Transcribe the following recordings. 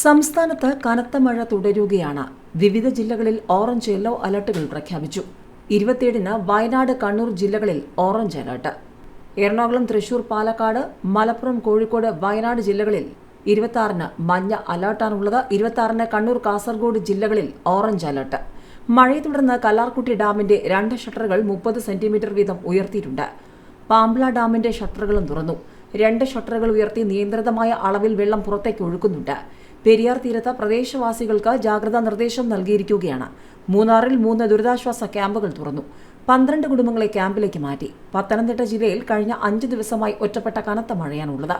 സംസ്ഥാനത്ത് കനത്ത മഴ തുടരുകയാണ്. വിവിധ ജില്ലകളിൽ ഓറഞ്ച് യെല്ലോ അലർട്ടുകൾ പ്രഖ്യാപിച്ചു. ഇരുപത്തിയേഴിന് വയനാട് കണ്ണൂർ ജില്ലകളിൽ ഓറഞ്ച് അലർട്ട്. എറണാകുളം തൃശൂർ പാലക്കാട് മലപ്പുറം കോഴിക്കോട് വയനാട് ജില്ലകളിൽ ഇരുപത്തിയാറിന് മഞ്ഞ അലർട്ടാണുള്ളത്. ഇരുപത്തിയാറിന് കണ്ണൂർ കാസർഗോഡ് ജില്ലകളിൽ ഓറഞ്ച് അലർട്ട്. മഴയെ തുടർന്ന് കല്ലാർകുട്ടി ഡാമിന്റെ രണ്ട് ഷട്ടറുകൾ മുപ്പത് സെന്റിമീറ്റർ വീതം ഉയർത്തിയിട്ടുണ്ട്. പാമ്പ്ല ഡാമിന്റെ ഷട്ടറുകളും തുറന്നു. രണ്ട് ഷട്ടറുകൾ ഉയർത്തി നിയന്ത്രിതമായ അളവിൽ വെള്ളം പുറത്തേക്ക് ഒഴുക്കുന്നുണ്ട്. പെരിയാർ തീരത്ത് പ്രദേശവാസികൾക്ക് ജാഗ്രതാ നിർദ്ദേശം നൽകിയിരിക്കുകയാണ്. മൂന്നാറിൽ മൂന്ന് ദുരിതാശ്വാസ ക്യാമ്പുകൾ തുറന്നു. പന്ത്രണ്ട് കുടുംബങ്ങളെ ക്യാമ്പിലേക്ക് മാറ്റി. പത്തനംതിട്ട ജില്ലയിൽ കഴിഞ്ഞ അഞ്ച് ദിവസമായി ഒറ്റപ്പെട്ട കനത്ത മഴയാണുള്ളത്.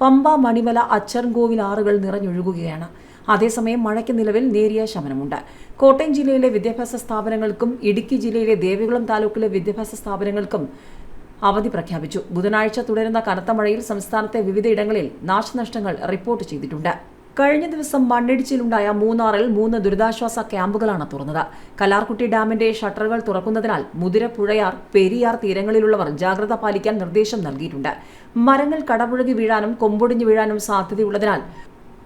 പമ്പ മണിമല അച്ചൻകോവിൽ ആറുകൾ നിറഞ്ഞൊഴുകുകയാണ്. അതേസമയം മഴയ്ക്ക് നിലവിൽ നേരിയ ശമനമുണ്ട്. കോട്ടയം ജില്ലയിലെ വിദ്യാഭ്യാസ സ്ഥാപനങ്ങൾക്കും ഇടുക്കി ജില്ലയിലെ ദേവികുളം താലൂക്കിലെ വിദ്യാഭ്യാസ സ്ഥാപനങ്ങൾക്കും അവധി പ്രഖ്യാപിച്ചു. ബുധനാഴ്ച തുടരുന്ന കനത്ത മഴയിൽ സംസ്ഥാനത്തെ വിവിധയിടങ്ങളിൽ നാശനഷ്ടങ്ങൾ റിപ്പോർട്ട് ചെയ്തിട്ടുണ്ട്. കഴിഞ്ഞ ദിവസം മണ്ണിടിച്ചിലുണ്ടായ മൂന്നാറിൽ മൂന്ന് ദുരിതാശ്വാസ ക്യാമ്പുകളാണ് തുറന്നത്. കലാർകുട്ടി ഡാമിന്റെ ഷട്ടറുകൾ തുറക്കുന്നതിനാൽ മുതിരപ്പുഴയാർ പെരിയാർ തീരങ്ങളിലുള്ളവർ ജാഗ്രത പാലിക്കാൻ നിർദ്ദേശം നൽകിയിട്ടുണ്ട്. മരങ്ങൾ കടപുഴകി വീഴാനും കൊമ്പൊടിഞ്ഞു വീഴാനും സാധ്യതയുള്ളതിനാൽ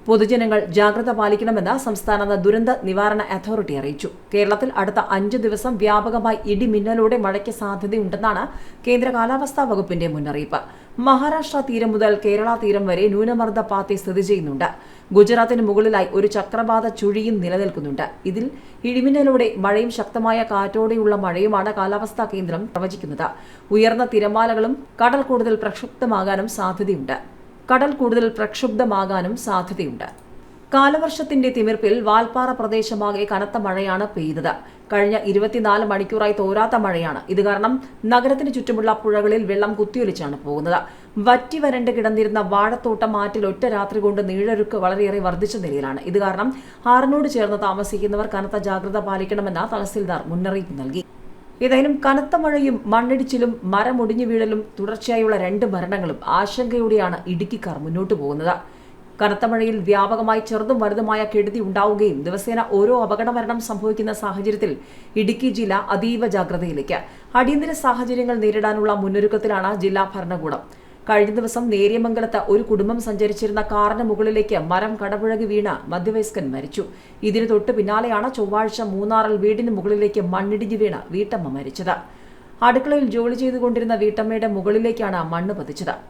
പൊതുജനങ്ങൾ ജാഗ്രത പാലിക്കണമെന്ന് സംസ്ഥാന ദുരന്ത നിവാരണ അതോറിറ്റി അറിയിച്ചു. കേരളത്തിൽ അടുത്ത അഞ്ച് ദിവസം വ്യാപകമായി ഇടിമിന്നലോടെ മഴയ്ക്ക് സാധ്യതയുണ്ടെന്നാണ് കേന്ദ്ര കാലാവസ്ഥാ വകുപ്പിന്റെ മുന്നറിയിപ്പ്. മഹാരാഷ്ട്ര തീരം മുതൽ കേരള തീരം വരെ ന്യൂനമർദ്ദ പാത്തി സ്ഥിതി ചെയ്യുന്നുണ്ട്. ഗുജറാത്തിന് മുകളിലായി ഒരു ചക്രവാത ചുഴിയും നിലനിൽക്കുന്നുണ്ട്. ഇതിൽ ഇടിമിന്നലോടെ മഴയും ശക്തമായ കാറ്റോടെയുള്ള മഴയുമാണ് കാലാവസ്ഥാ കേന്ദ്രം പ്രവചിക്കുന്നത്. ഉയർന്ന തിരമാലകളും കടൽ കൂടുതൽ പ്രക്ഷുബ്ധമാകാനും സാധ്യതയുണ്ട്. കടൽ കൂടുതൽ പ്രക്ഷുബ്ധമാകാനും സാധ്യതയുണ്ട്. കാലവർഷത്തിന്റെ തിമിർപ്പിൽ വാൽപ്പാറ പ്രദേശമാകെ കനത്ത മഴയാണ് പെയ്തത്. കഴിഞ്ഞ ഇരുപത്തിനാല് മണിക്കൂറായി തോരാത്ത മഴയാണ്. ഇത് കാരണം നഗരത്തിന് ചുറ്റുമുള്ള പുഴകളിൽ വെള്ളം കുത്തിയൊലിച്ചാണ് പോകുന്നത്. വറ്റി വരണ്ട് കിടന്നിരുന്ന വാഴത്തോട്ടം മാറ്റിൽ ഒറ്റ രാത്രി കൊണ്ട് നീഴൊരുക്ക് വളരെയേറെ വർദ്ധിച്ച നിലയിലാണ്. ഇത് കാരണം ആറിനോട് ചേർന്ന് താമസിക്കുന്നവർ കനത്ത ജാഗ്രത പാലിക്കണമെന്ന് തഹസിൽദാർ മുന്നറിയിപ്പ് നൽകി. ഏതായാലും കനത്ത മഴയും മണ്ണിടിച്ചിലും മരമൊടിഞ്ഞു വീഴലും തുടർച്ചയായുള്ള രണ്ട് മരണങ്ങളും ആശങ്കയോടെയാണ് ഇടുക്കിക്കാർ മുന്നോട്ടു പോകുന്നത്. കനത്ത മഴയിൽ വ്യാപകമായി ചെറുതും വലുതുമായ കെടുതി ഉണ്ടാവുകയും ദിവസേന ഓരോ അപകട മരണം സംഭവിക്കുന്ന സാഹചര്യത്തിൽ ഇടുക്കി ജില്ല അതീവ ജാഗ്രതയിലേക്ക്. അടിയന്തര സാഹചര്യങ്ങൾ നേരിടാനുള്ള മുന്നൊരുക്കത്തിലാണ് ജില്ലാ ഭരണകൂടം. കഴിഞ്ഞ ദിവസം നേര്യമംഗലത്ത് ഒരു കുടുംബം സഞ്ചരിച്ചിരുന്ന കാറിന് മുകളിലേക്ക് മരം കടപുഴകി വീണ് മധ്യവയസ്കൻ മരിച്ചു. ഇതിനു തൊട്ട് പിന്നാലെയാണ് ചൊവ്വാഴ്ച മൂന്നാറിൽ വീടിന് മുകളിലേക്ക് മണ്ണിടിഞ്ഞു വീണ് വീട്ടമ്മ മരിച്ചത്. അടുക്കളയിൽ ജോലി ചെയ്തുകൊണ്ടിരുന്ന വീട്ടമ്മയുടെ മുകളിലേക്കാണ് മണ്ണ് പതിച്ചത്.